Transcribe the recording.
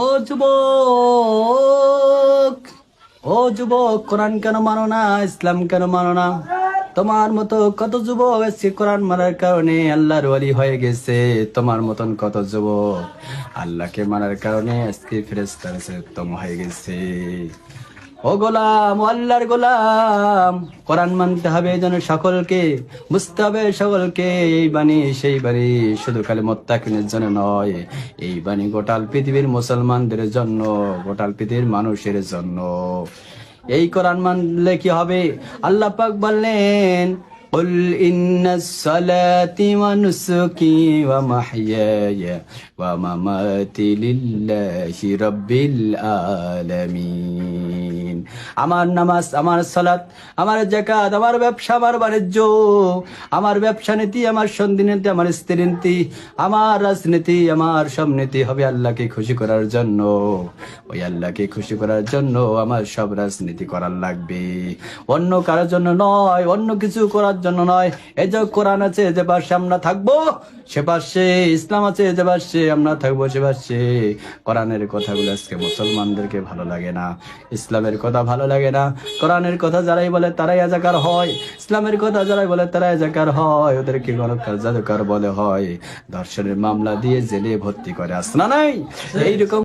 ও যুবক ও যুবক, কোরআন কেন মানো না, ইসলাম কেন মানো না? তোমার মতো কত যুবক এসছে কোরআন মারার কারণে, আল্লাহর ওয়ালি হয়ে গেছে, তোমার মতন কত যুবক? আল্লাহকে মানার কারণে আজকে ফেরেস্তার তম হয়ে গেছে। ও গোলাম ও আল্লাহর গোলাম কোরআন মানতে হবে যেন সকলকে বুঝতে হবে সকলকে এই বাণী সেই বাণী শুধু খালি মোত্তাকিনের জন্য নয় এই বাণী গোটাল পৃথিবীর মুসলমানদের জন্য গোটাল পৃথিবীর মানুষের জন্য এই কোরআন মানলে কি হবে আল্লাহ পাক বললেন قل إن الصلاة ونسكي ومحياي ومماتي لله رب العالمين আমার নামাজ, আমার সালাত, আমার জাকাত আমার ব্যবসা, আমার বাণিজ্য, আমার ব্যবসা নীতি, আমার সন্ধি নীতি, আমার স্ত্রী নীতি, আমার রাজনীতি, আমার সব নীতি হবে আল্লাহকে খুশি করার জন্য। ওই আল্লাহকে খুশি করার জন্য আমার সব রাজনীতি করার লাগবে। অন্য কারোর জন্য নয়, অন্য কিছু করার জন্য নয়। এই যে কোরআন আছে, যে পাশে আমরা থাকব, সে পাশে ইসলাম আছে, যে পাশে আমরা থাকব, সে পাশে কোরআনের কথাগুলো আজকে মুসলমানদেরকে ভালো লাগে না। ইসলামের কথা ভালো লাগে না। কোরআনের কথা যারাই বলে তারাই এজাকার হয়। ইসলামের কথা যারাই বলে তারাই এজাকার হয়। ওদেরকে গণকার, জাদুকার বলে হয়। দর্শনের মামলা দিয়ে জেলে ভর্তি করে। আসনা নাই? এইরকম